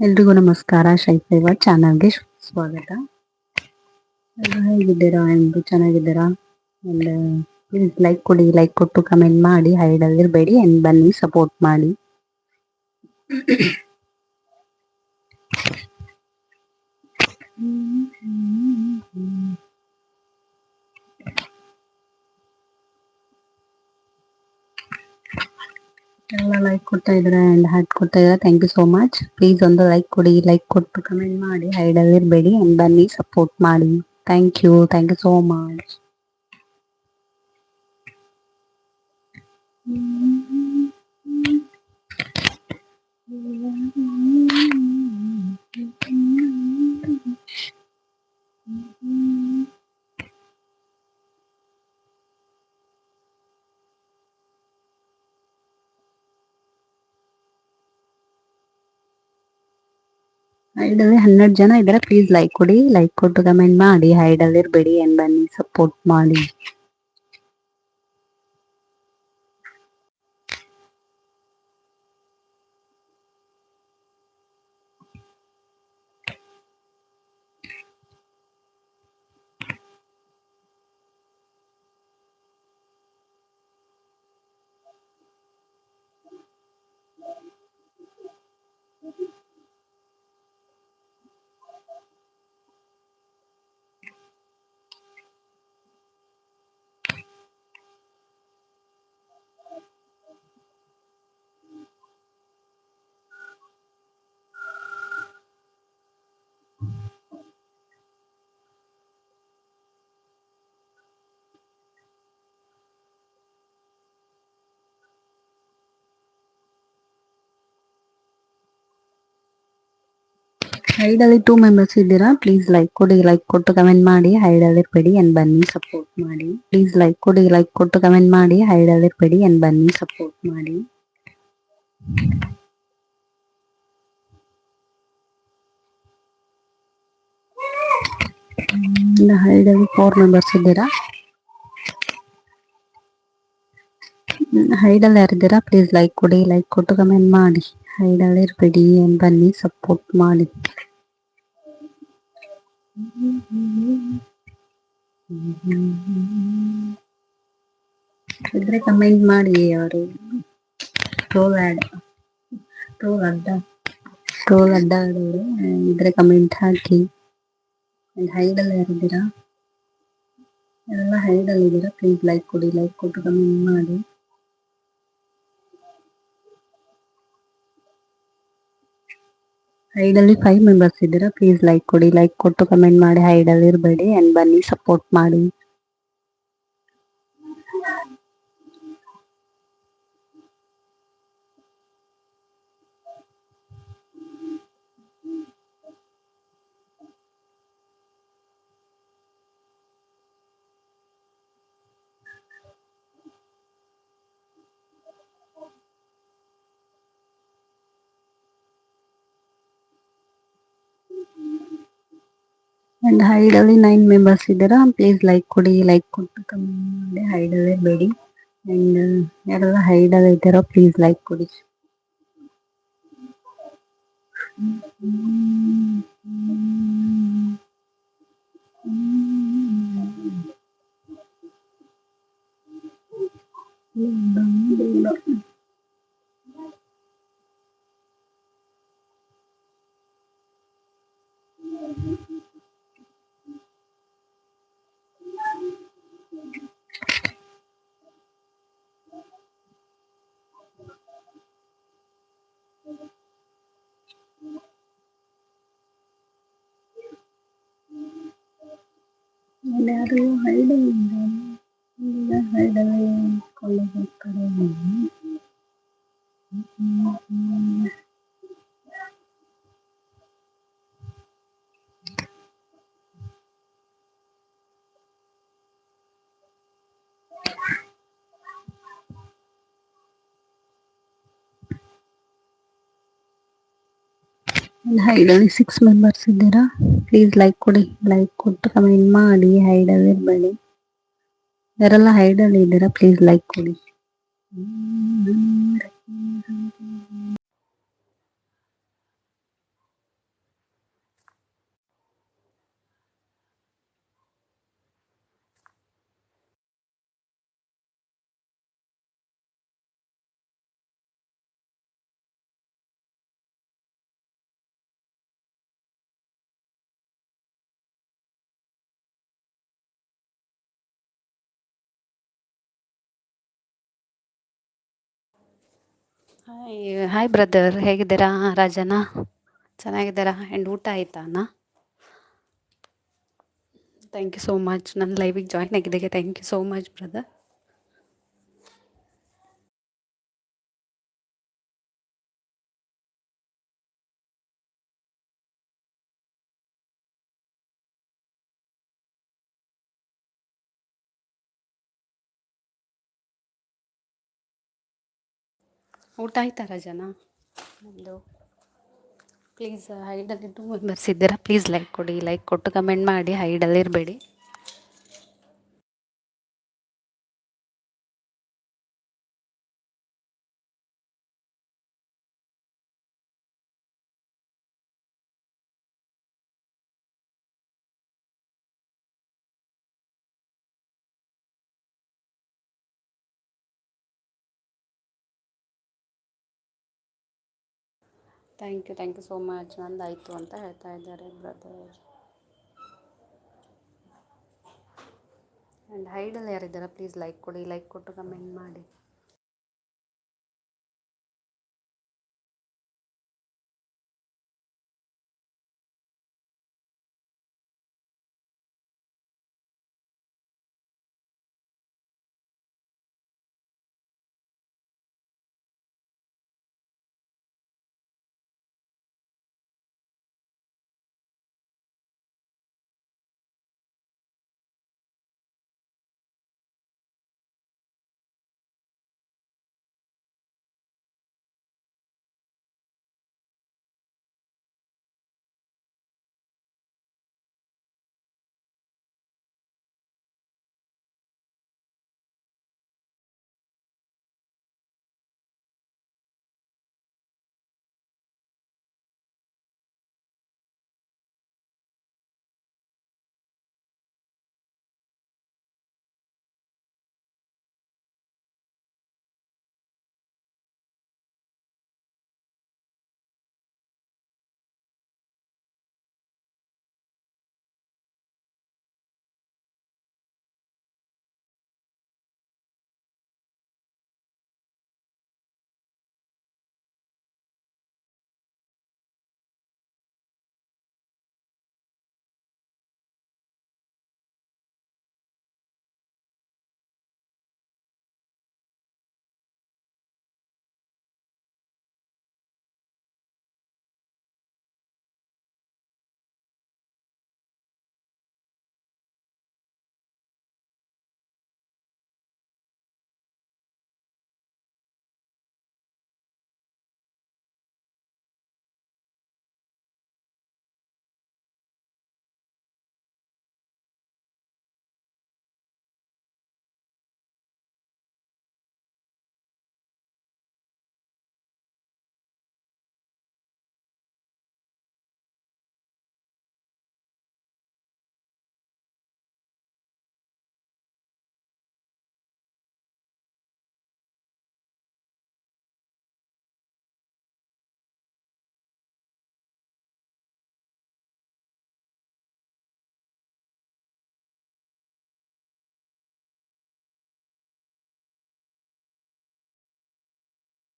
ಎಲ್ರಿಗೂ ನಮಸ್ಕಾರ ಶೈಫೈವ ಚಾನಲ್ಗೆ ಸ್ವಾಗತ. ಹೇಗಿದ್ದೀರಾ? ಎಲ್ರು ಚೆನ್ನಾಗಿದ್ದೀರಾ? ಅಂಡ್ ಪ್ಲೀಸ್ ಲೈಕ್ ಕೊಡಿ ಲೈಕ್ ಕೊಟ್ಟು ಕಮೆಂಟ್ ಮಾಡಿ ಹೈಡ್ ಆಗಿರ್ಬೇಡಿ ಅಂಡ್ ಬನ್ನಿ ಸಪೋರ್ಟ್ ಮಾಡಿ. ಎಲ್ಲ ಲೈಕ್ ಕೊಡ್ತಾ ಇದ್ದಾರೆ ಅಂಡ್ ಹಾರ್ಟ್ ಕೊಡ್ತಾ ಇದ್ದಾರೆ thank you so much please ಒಂದು ಲೈಕ್ ಕೊಡಿ ಲೈಕ್ ಕೊಟ್ಟು ಕಮೆಂಟ್ ಮಾಡಿ ಹೈಡ್ ಆಗಿರ್ಬೇಡಿ ಅಂಡ್ ಬನ್ನಿ ಸಪೋರ್ಟ್ ಮಾಡಿ. Thank you thank you so much hide ಅಲ್ಲಿ ಹನ್ನೆರಡು ಜನ ಇದ್ದಾರೆ ಪ್ಲೀಸ್ ಲೈಕ್ ಕೊಡಿ ಲೈಕ್ ಕೊಟ್ಟು ಕಮೆಂಟ್ ಮಾಡಿ ಹೈಡ್ ಇರ್ಬೇಡಿ ಅಂಡ್ ಬನ್ನಿ ಸಪೋರ್ಟ್ ಮಾಡಿ. ಹೈಡ್ ಅಲ್ಲಿ ಟೂ ಮೆಂಬರ್ಸ್ ಇದ್ದೀರಾ ಪ್ಲೀಸ್ ಲೈಕ್ ಕೊಡಿ ಲೈಕ್ ಕೊಟ್ಟು ಕಮೆಂಟ್ ಮಾಡಿ ಹೈಡ್ ಅಲ್ಲಿ ಇರ್ಬೇಡಿ ಅಂಡ್ ಬನ್ನಿ ಸಪೋರ್ಟ್ ಮಾಡಿ. ಪ್ಲೀಸ್ ಲೈಕ್ ಕೊಡಿ ಲೈಕ್ ಕೊಟ್ಟು ಕಮೆಂಟ್ ಮಾಡಿ ಹೈಡ್ ಅಲ್ಲಿ ಇರ್ಬೇಡಿ ಅಂಡ್ ಬನ್ನಿ ಸಪೋರ್ಟ್ ಮಾಡಿ. ಹೈಡ್ ಅಲ್ಲಿ ಫೋರ್ ಮೆಂಬರ್ಸ್ ಇದ್ದೀರಾ? ಹೈಡ್ ಅಲ್ಲಿ ಯಾರಿದ್ದೀರಾ ಪ್ಲೀಸ್ ಲೈಕ್ ಕೊಡಿ ಲೈಕ್ ಕೊಟ್ಟು ಕಮೆಂಟ್ ಮಾಡಿ. ಹೈಡ್ ಅಲ್ಲಿ ಇರ್ಬೇಡಿ ಅಂಡ್ ಬನ್ನಿ ಸಪೋರ್ಟ್ ಮಾಡಿ. ಇದ್ರೆ ಕಮೆಂಟ್ ಮಾಡಿ ಅವರು ಟ್ರೋಲ್ ಆಡ್ ಟ್ರೋಲ್ ಅಡ್ಡ. ಟ್ರೋಲ್ ಅಡ್ಡ ಆಡೋರು, ಇದ್ರೆ ಕಮೆಂಟ್ ಹಾಕಿ. ಹೈಡ್ ಅಲ್ಲಿ ಯಾರಿದ್ದೀರಾ ಎಲ್ಲ ಹೈಡಲ್ ಇದ್ದೀರಾ ಪ್ಲೀಸ್ ಲೈಕ್ ಕೊಡಿ ಲೈಕ್ ಕೊಟ್ಟು ಕಮೆಂಟ್ ಮಾಡಿ. ಹೈಡ್ ಅಲ್ಲಿ ಫೈವ್ ಮೆಂಬರ್ಸ್ ಇದ್ದೀರಾ? ಪ್ಲೀಸ್ ಲೈಕ್ ಕೊಡಿ. ಲೈಕ್ ಕೊಟ್ಟು ಕಮೆಂಟ್ ಮಾಡಿ. ಹೈಡಲ್ಲಿ ಇರಬೇಡಿ ಅಂಡ್ ಬನ್ನಿ ಸಪೋರ್ಟ್ ಮಾಡಿ. ಅಂಡ್ ಹೈಡ್ ಅಲ್ಲಿ ನೈನ್ ಮೆಂಬರ್ಸ್ ಇದ್ದೀರಾ ಪ್ಲೀಸ್ ಲೈಕ್ ಕೊಡಿ ಲೈಕ್ ಕೊಟ್ಟು ಕಮೆಂಟ್ ಮಾಡಿ ಹೈಡ್ ಅಲ್ಲಿ ಇರಬೇಡಿ ಅಂಡ್ ಯಾರೆಲ್ಲ ಹೈಡ್ ಅಲ್ಲಿ ಇದ್ದಾರೋ ಪ್ಲೀಸ್ ಲೈಕ್ ಕೊಡಿ. ಯಾರು ಹೈಡ್ ಹೈಡಲ್ಲಿ ಹೈಡಲ್ಲಿ ಸಿಕ್ಸ್ ಮೆಂಬರ್ಸ್ ಇದ್ದೀರಾ? ಪ್ಲೀಸ್ ಲೈಕ್ ಕೊಡಿ. ಲೈಕ್ ಕೊಟ್ಟು ಕಮೆಂಟ್ ಮಾಡಿ. ಹೈಡಲ್ಲಿ ಇರಬೇಡಿ ಯಾರೆಲ್ಲ ಹೈಡಲ್ಲಿ ಇದ್ದೀರಾ? ಪ್ಲೀಸ್ ಲೈಕ್ ಕೊಡಿ. ಹಾಯ್ ಹಾಯ್ ಬ್ರದರ್ ಹೇಗಿದ್ದೀರಾ? ರಾಜನ? ಚೆನ್ನಾಗಿದ್ದೀರಾ? ಆ್ಯಂಡ್ ಊಟ ಆಯಿತಾ ಅಣ್ಣ? ಥ್ಯಾಂಕ್ ಯು ಸೋ ಮಚ್ ನನ್ನ ಲೈವಿಗೆ ಜಾಯ್ನ್ ಆಗಿದ್ದಕ್ಕೆ thank you so much brother ಊಟ ಆಯ್ತಾರ ಜನ ನಮ್ಮದು ಪ್ಲೀಸ್ ಹೈಡಲ್ಲಿ ಟೂ ಮೆಂಬರ್ಸ್ ಇದ್ದೀರಾ? ಪ್ಲೀಸ್ ಲೈಕ್ ಕೊಡಿ ಲೈಕ್ ಕೊಟ್ಟು ಕಮೆಂಟ್ ಮಾಡಿ ಹೈಡಲ್ಲಿ thank you thank you so much ನಂದಾಯಿತು ಅಂತ ಹೇಳ್ತಾ ಇದ್ದಾರೆ ಬ್ರದರ್ ಆ್ಯಂಡ್ ಹೈಡಲ್ಲಿ ಯಾರಿದ್ದಾರೆ ಪ್ಲೀಸ್ ಲೈಕ್ ಕೊಡಿ ಲೈಕ್ ಕೊಟ್ಟು ಕಮೆಂಟ್ ಮಾಡಿ.